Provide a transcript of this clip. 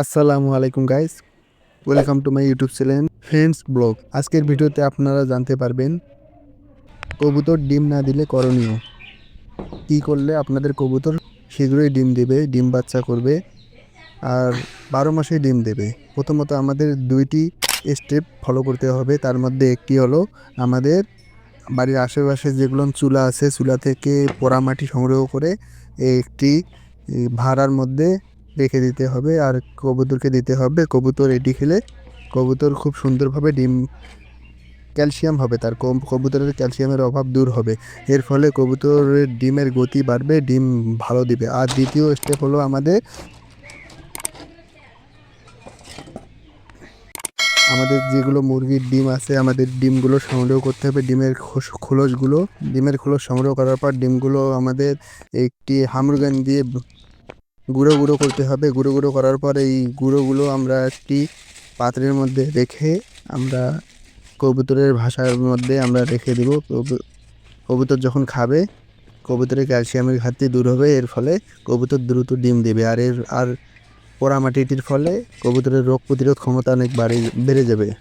আসসালামু আলাইকুম guys welcome to my YouTube channel friends vlog আজকের ভিডিওতে আপনারা জানতে পারবেন, কবুতর ডিম না দিলে করণীয়। কী করলে আপনাদের কবুতর শীঘ্রই ডিম দেবে, ডিম বাচ্চা করবে, আর বারো মাসে ডিম দেবে। প্রথমত আমাদের দুইটি স্টেপ ফলো করতে হবে। তার মধ্যে একটি হলো আমাদের বাড়ির আশেপাশে যেগুলো চুলা আছে, চুলা থেকে পোড়ামাটি সংগ্রহ করে একটি ভাড়ার মধ্যে রেখে দিতে হবে আর কবুতরকে দিতে হবে। কবুতর এটি খেলে কবুতর খুব সুন্দরভাবে ডিম ক্যালসিয়াম হবে, তার কবুতরের ক্যালসিয়ামের অভাব দূর হবে। এর ফলে কবুতরের ডিমের গতি বাড়বে, ডিম ভালো দিবে। আর দ্বিতীয় স্টেপ হলো আমাদের আমাদের যেগুলো মুরগির ডিম আছে, আমাদের ডিমগুলো সংগ্রহ করতে হবে। ডিমের খোলসগুলো, ডিমের খোলস সংগ্রহ করার পর ডিমগুলো আমাদের একটি হামরুগান দিয়ে গুঁড়ো গুঁড়ো করতে হবে। গুঁড়ো গুঁড়ো করার পর এই গুঁড়োগুলো আমরা একটি পাত্রের মধ্যে রেখে আমরা কবুতরের ভাষার মধ্যে আমরা রেখে দেবো। কবু- কবুতর যখন খাবে, কবুতরের ক্যালসিয়ামের ঘাটতি দূর হবে। এর ফলে কবুতর দ্রুত ডিম দেবে আর এর আর পোড়ামাটিটির ফলে কবুতরের রোগ প্রতিরোধ ক্ষমতা অনেক বাড়ে বেড়ে যাবে।